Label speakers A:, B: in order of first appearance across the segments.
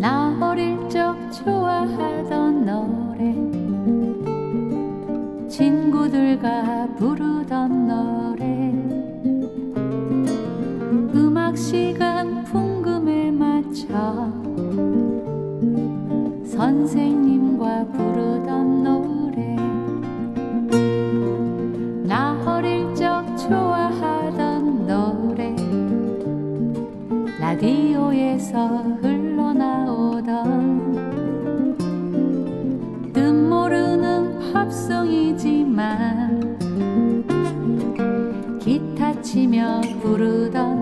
A: 나 어릴 적 좋아하던 노래. 친구들과 부르던 노래. 음악 시간 풍금에 맞춰 선생님과 부르던 노래. 나 어릴 적 좋아하던 노래. 라디오에서 흘 부르던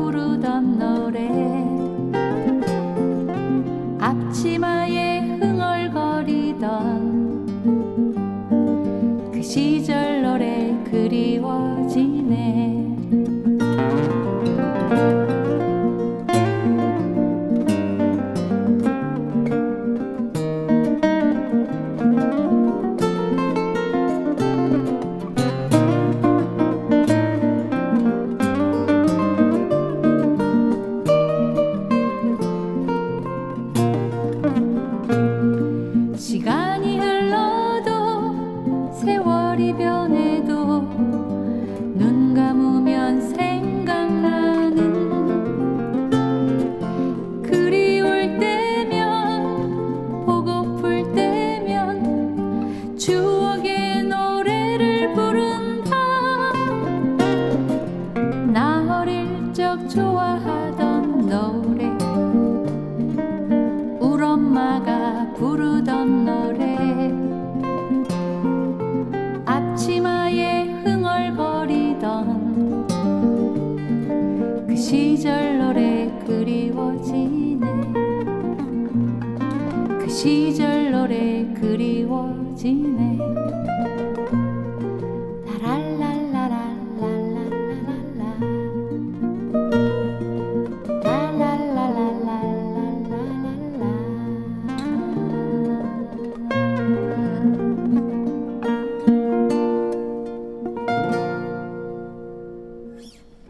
A: 부르던 노래. 앞치마에 흥얼거리던 그 시절 세월이 변해도 눈 감으면 생각나는 그리울 때면 보고플 때면 추억의 노래를 부른다 나 어릴 적 좋아하던 노래 울 엄마가 부르던 노래 시절 노래 그리워지네. 그 시절 노래 그리워지네